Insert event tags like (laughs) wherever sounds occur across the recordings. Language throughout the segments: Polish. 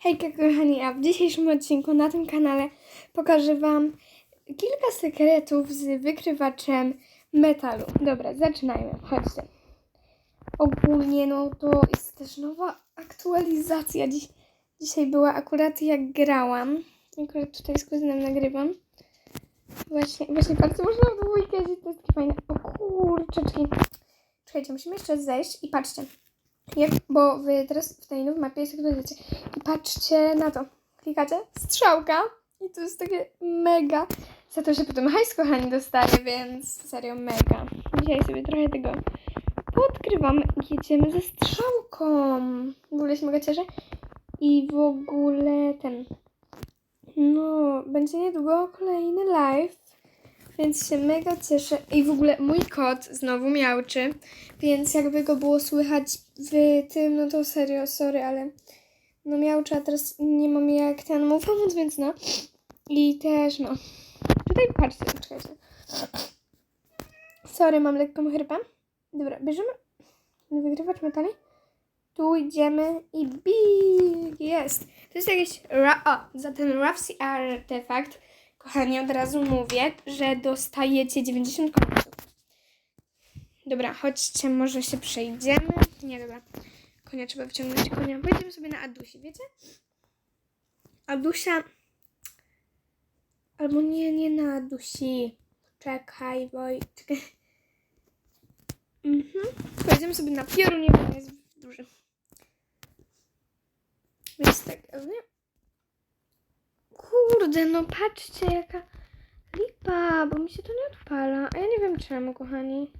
Hejka kochani, a w dzisiejszym odcinku na tym kanale pokażę Wam kilka sekretów z wykrywaczem metalu. Dobra, zaczynajmy, chodźcie. Ogólnie no to jest też nowa aktualizacja. Dziś, dzisiaj była akurat jak grałam. Akurat tutaj z kuzynem nagrywam. Właśnie, właśnie bardzo można w dwójkę, to jest takie fajne. O kurczeczki. Czekajcie, musimy jeszcze zejść i patrzcie. Jak, bo wy teraz w tej nowym mapie jest aktualizacja. I patrzcie na to. Klikacie? Strzałka. I to jest takie mega. Za to, że potem hajs kochani dostaję, więc serio mega. Dzisiaj sobie trochę tego podkrywamy i jedziemy ze strzałką. W ogóle się mega cieszę. I w ogóle ten. No, będzie niedługo kolejny live. Więc się mega cieszę. I w ogóle mój kot znowu miałczy. Więc jakby go było słychać w tym, no to serio, sorry, ale no miałczy, a teraz nie mam jak ten mu pomóc, więc no. I też no. Tutaj patrzcie, czekajcie. Sorry, mam lekką chrypę. Dobra, bierzemy wygrywacz metali. Tu idziemy i big jest. To jest jakiś, ra- o, za ten Rafsi artefakt, kochani, od razu mówię, że dostajecie 90 końców. Dobra, chodźcie, może się przejdziemy. Nie, dobra. Konia trzeba wyciągnąć konia. Pojedziemy sobie na Adusi, wiecie? Adusia. Albo nie, nie na Adusi. Czekaj, Wojtek. Mhm. Pojedziemy sobie na piorunie, bo jest duży. Więc tak, nie? Kurde, no patrzcie, jaka lipa, bo mi się to nie odpala. A ja nie wiem czemu, kochani.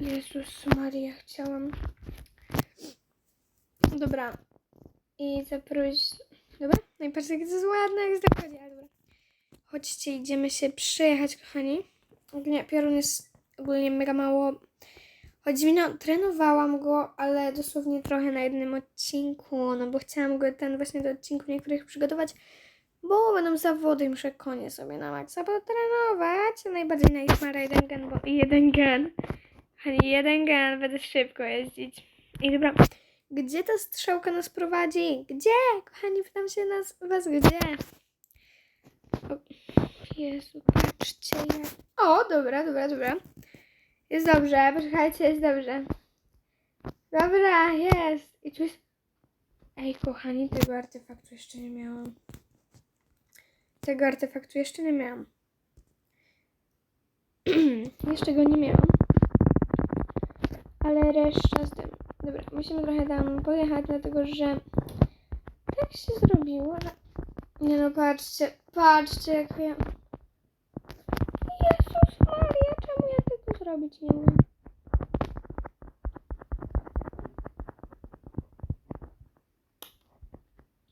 Jezus Maria, chciałam. Dobra. I zaproś. Dobra? Patrzcie, jak to jest ładne, jak zachodzi, ale dobra. Chodźcie, idziemy się przejechać, kochani. Ogólnie piorun jest ogólnie mega mało. Chodzi mi, no, trenowałam go, ale dosłownie trochę na jednym odcinku, no bo chciałam go ten właśnie do odcinku niektórych przygotować, bo będą zawody i muszę konie sobie na maksa potrenować. Najbardziej na ma jeden gen, bo jeden gen. Jeden gen, będę szybko jeździć. I dobra, gdzie ta strzałka nas prowadzi? Gdzie? Kochani, pytam się nas, was, gdzie? O, Jezu, patrzcie. O, dobra, dobra, dobra. Jest dobrze, poczekajcie, jest dobrze. Dobra, jest. I tu jest... Ej, kochani, tego artefaktu jeszcze nie miałam. Tego artefaktu jeszcze nie miałam. (clears throat) jeszcze go nie miałam. Ale reszta z tym. Dobra, musimy trochę tam pojechać, dlatego że tak się zrobiło, że... Nie no, patrzcie, patrzcie jak ja... Jezus Maria, czemu ja tego zrobić nie umiem?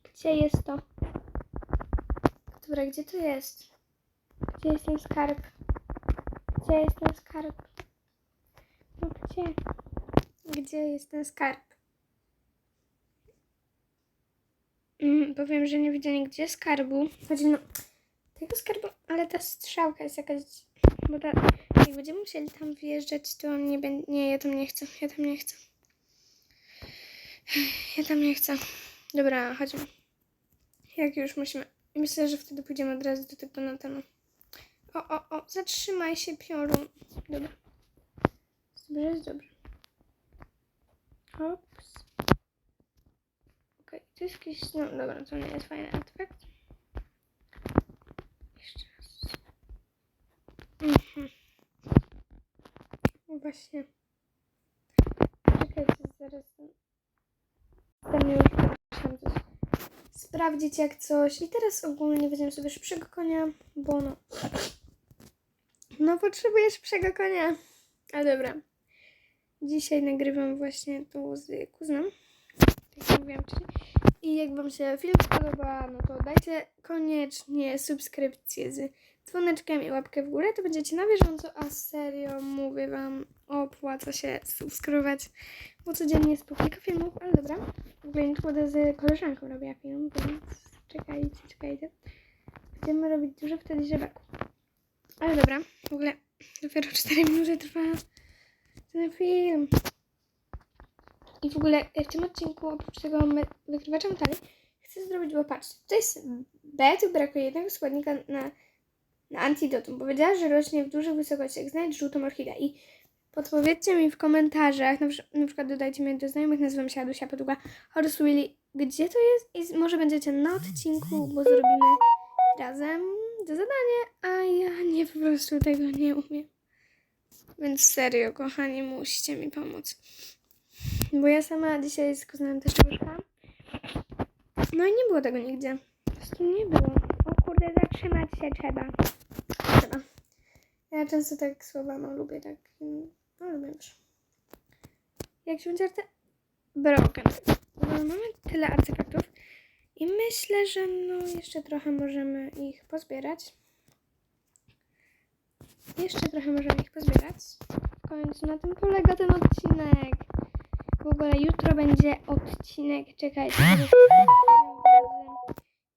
Gdzie jest to? Dobra, gdzie to jest? Gdzie jest ten skarb? Gdzie jest ten skarb? No gdzie? Gdzie jest ten skarb? Mm, powiem, że nie widzę nigdzie skarbu. Chodzi no, tego skarbu, ale ta strzałka jest jakaś... Bo ta, jak będziemy musieli tam wjeżdżać, to nie będzie... Nie, ja tam nie chcę, ja tam nie chcę. (sighs) Ja tam nie chcę. Dobra, chodźmy. Jak już musimy... Myślę, że wtedy pójdziemy od razu do tego Natana. O, o, o, zatrzymaj się, piorun. Dobra. Dobrze, jest dobrze. Ops. Okej, to jest jakiś... No dobra, to nie jest fajny artefakt. Jeszcze raz. Mhm. No Właśnie. Czekajcie, zaraz... Tam już sprawdzić jak coś. I teraz ogólnie weźmiemy sobie szybszego konia, bo no... No potrzebuję szybszego konia. A dobra. Dzisiaj nagrywam właśnie tu z kuzynem. Tak jak mówiłam wcześniej. I jak Wam się film spodoba, no to dajcie koniecznie subskrypcję z dzwoneczkiem i łapkę w górę, to będziecie na bieżąco, a serio mówię Wam, opłaca się subskrybować, bo codziennie jest po kilka filmów, ale dobra. W ogóle niedługo z koleżanką robiła film, więc czekajcie, czekajcie. Będziemy robić dużo wtedy rzebeku. Ale dobra, w ogóle dopiero 4 minuty trwa ten film. I w ogóle e, w tym odcinku, oprócz tego wykrywacza metali, chcę zrobić, bo patrzcie, to jest B, tu brakuje jednego składnika na, na antidotum. Powiedziała, że rośnie w dużych wysokościach. Znajdź żółtą orchidę. I podpowiedzcie mi w komentarzach, na, na przykład dodajcie mnie do znajomych, nazywam się Adusia Paduga, Horse Willy, gdzie to jest? I może będziecie na odcinku, bo zrobimy razem to zadanie, a ja nie po prostu tego nie umiem. Więc serio, kochani, musicie mi pomóc. Bo ja sama dzisiaj z kuzynem też łyżkam. No i nie było tego nigdzie. Po prostu nie było. O kurde, zatrzymać się trzeba. Trzeba. Ja często tak słowa no lubię tak. No lubię już. Jak się będzie arte... Broken. No, mamy tyle artefaktów. I myślę, że no jeszcze trochę możemy ich pozbierać. Jeszcze trochę możemy ich pozbierać. W końcu na tym polega ten odcinek. W ogóle jutro będzie odcinek. Czekajcie. (laughs)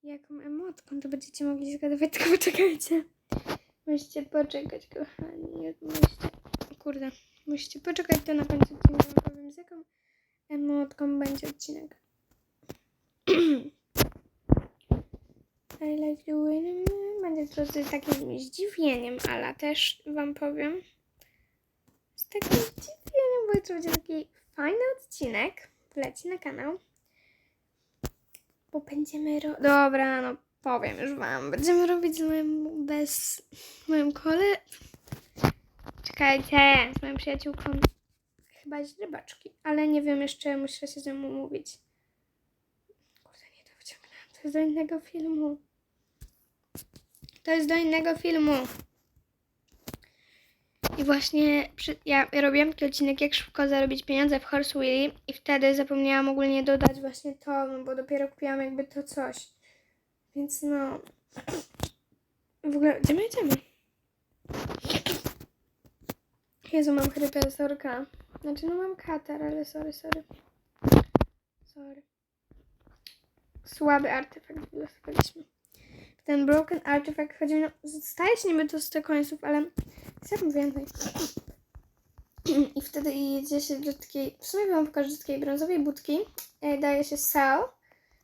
Jaką emotką to będziecie mogli zgadywać, (laughs) tylko poczekajcie. Musicie poczekać, kochani. Musicie, kurde, musicie poczekać to na końcu odcinka. Powiem z jaką emotką będzie odcinek. I like the wind. Będzie trochę takim zdziwieniem, ale też wam powiem. Z takim zdziwieniem, bo jutro będzie taki fajny odcinek. Leci na kanał. Bo będziemy ro... Dobra, no powiem już wam. Będziemy robić z moim bez... moim kole... Czekajcie, z moją przyjaciółką chyba z rybaczki, ale nie wiem jeszcze, muszę się z nią umówić. Kurde, nie to wciągnęłam. To jest do innego filmu. To jest do innego filmu. I właśnie przy, ja robiłam taki odcinek, jak szybko zarobić pieniądze w Horse Willy i wtedy zapomniałam ogólnie dodać właśnie to, no bo dopiero kupiłam jakby to coś. Więc no... W ogóle, gdzie my jedziemy? Jezu, mam chrypę, sorka. Znaczy, no mam katar, ale sorry, sorry. Sorry. Słaby artefakt wylosowaliśmy. Ten broken artifact chodzi no, staje się niby to 100 końców, ale chcę więcej. I wtedy jedzie się do takiej, w sumie wam pokażę, do takiej brązowej budki, e, daje się sell,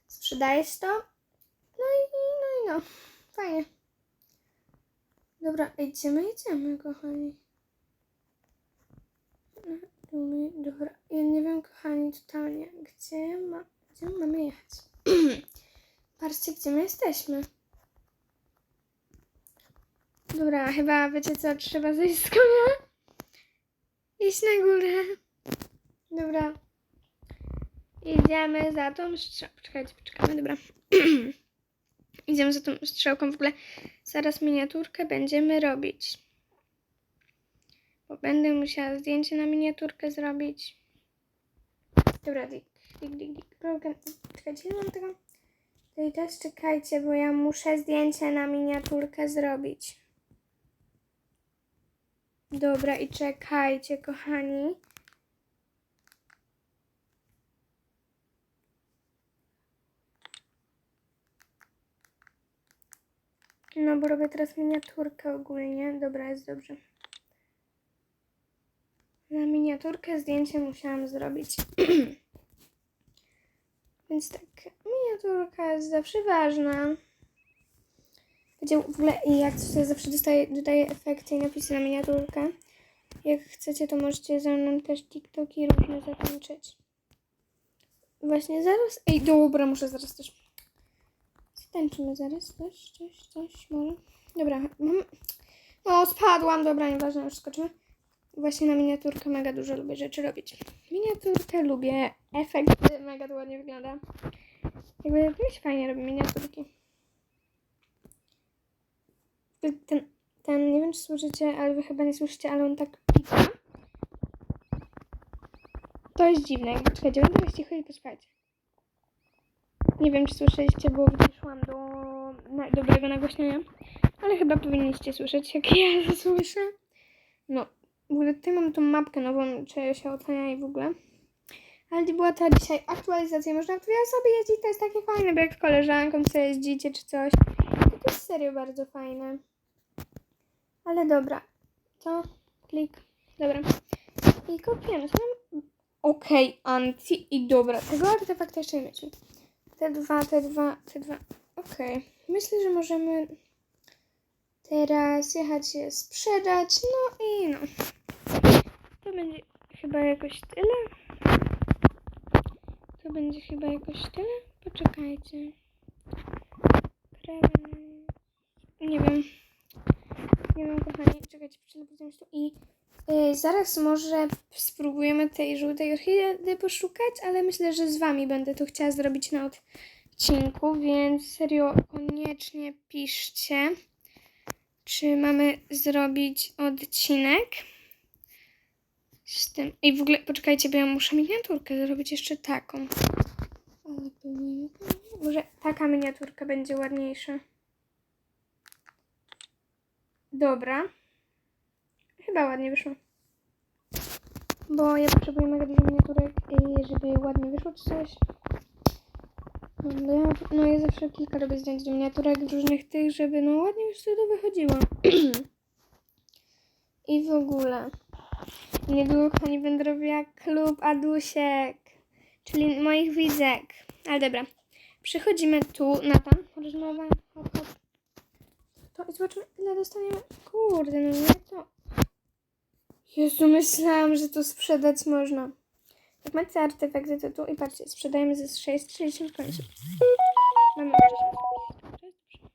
sprzedaje się to, no i, no i no, fajnie. Dobra, jedziemy, jedziemy, kochani. Dobra, ja nie wiem, kochani, totalnie, gdzie, ma, gdzie mamy jechać? (clears throat) Patrzcie, gdzie my jesteśmy. Dobra, chyba wiecie co, trzeba zejść z konia. Iść na górę. Dobra. Idziemy za tą strzałką. Poczekajcie, poczekamy, dobra. (clears throat) Idziemy za tą strzałką. W ogóle zaraz miniaturkę będziemy robić. Bo będę musiała zdjęcie na miniaturkę zrobić. Dobra, dik, dik, dik. Broken. Czekajcie, nie mam tego. To i też czekajcie, bo ja muszę zdjęcie na miniaturkę zrobić. Dobra, i czekajcie, kochani. No, bo robię teraz miniaturkę ogólnie. Dobra, jest dobrze. Na miniaturkę zdjęcie musiałam zrobić. (clears throat) Więc tak, miniaturka jest zawsze ważna. Wiecie, w ogóle jak sobie zawsze dostaję, dodaję efekty i napisy na miniaturkę. Jak chcecie, to możecie ze mną też TikToki różne zakończyć. Właśnie zaraz... Ej, dobra, muszę zaraz też... Tańczymy zaraz, coś, coś, coś, może. Dobra, mam... No, spadłam, dobra, nieważne, już skoczymy. Właśnie na miniaturkę mega dużo lubię rzeczy robić. Miniaturkę lubię, efekt mega to ładnie wygląda. Jakby mi się fajnie robi miniaturki. Ten, ten, nie wiem czy słyszycie, ale wy chyba nie słyszycie, ale on tak pika. To jest dziwne, czekajcie, będę was cicho i posłuchajcie. Nie wiem czy słyszeliście, bo wyszłam do na, dobrego nagłośnienia, ale chyba powinniście słyszeć, jak ja (laughs) to słyszę. No, w ogóle tutaj mam tą mapkę nową, czy się ocenia i w ogóle. Ale była ta dzisiaj aktualizacja, można w dwie osoby jeździć, to jest takie fajne, bo jak z koleżanką sobie jeździcie czy coś, to jest serio bardzo fajne. Ale dobra, to klik, dobra. I kopiemy, Okej, anti i dobra. Tego artefaktu jeszcze nie mieliśmy. Te dwa, te dwa, te dwa. Okej. Myślę, że możemy teraz jechać je sprzedać. No i no. To będzie chyba jakoś tyle. To będzie chyba jakoś tyle. Poczekajcie. Krawen. Nie wiem. Nie wiem, kochani. Czekajcie, się tu i y, zaraz może spróbujemy tej żółtej orchidei poszukać, ale myślę, że z wami będę to chciała zrobić na odcinku, więc serio koniecznie piszcie, czy mamy zrobić odcinek z tym. I w ogóle, poczekajcie, bo ja muszę miniaturkę zrobić jeszcze taką. Może taka miniaturka będzie ładniejsza. Dobra. Chyba ładnie wyszło. Bo ja potrzebuję mega dużo miniaturek, żeby ładnie wyszło czy coś. No, ja, no ja zawsze kilka robię zdjęć do miniaturek różnych tych, żeby no ładnie już to wychodziło. (clears throat) I w ogóle. Niedługo kochani będę robiła klub Adusiek, czyli moich widzek. Ale dobra. Przychodzimy tu, Natan, rozmowa, hop, hop. To i zobaczymy, ile dostaniemy. Kurde, no nie to. Jezu, myślałam, że to sprzedać można. Jak macie artefakty, to tu i patrzcie, sprzedajemy ze 6,30 w końcu. Mamy 10.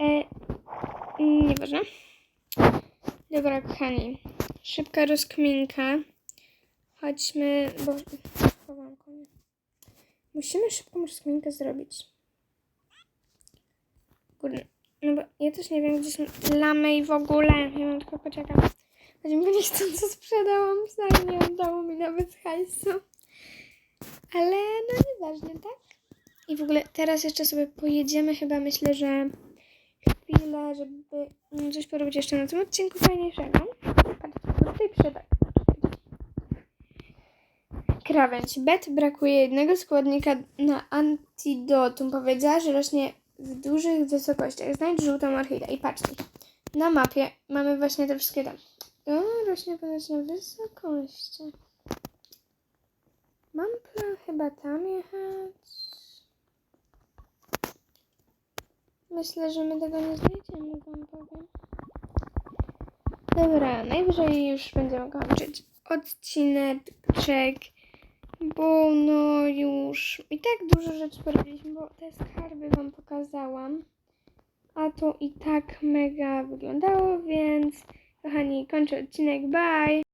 E, nieważne. Dobra, kochani. Szybka rozkminka. Chodźmy, bo... Musimy szybką rozkminkę zrobić. Kurde. No bo ja też nie wiem, gdzie są lamy i w ogóle. Ja mam tylko poczekam. Choć bo nie chcę, co sprzedałam. Wcale nie oddało mi nawet hajsu. Ale no nieważne, tak? I w ogóle teraz jeszcze sobie pojedziemy chyba, myślę, że chwilę, żeby coś porobić jeszcze na tym odcinku fajniejszego. Bo tutaj przyda. Krawędź. Bet brakuje jednego składnika na antidotum. Powiedziała, że rośnie w dużych wysokościach. Znajdź żółtą orchideę. I patrzcie. Na mapie mamy właśnie te wszystkie tam. O, rośnie ponoć na wysokości. Mam plan chyba tam jechać. Myślę, że my tego nie znajdziemy, wam powiem. Dobra, najwyżej już będziemy kończyć odcineczek, bo no już. I tak dużo rzeczy porobiliśmy, bo te skarby wam pokazałam, a to i tak mega wyglądało, więc kochani, kończę odcinek, bye!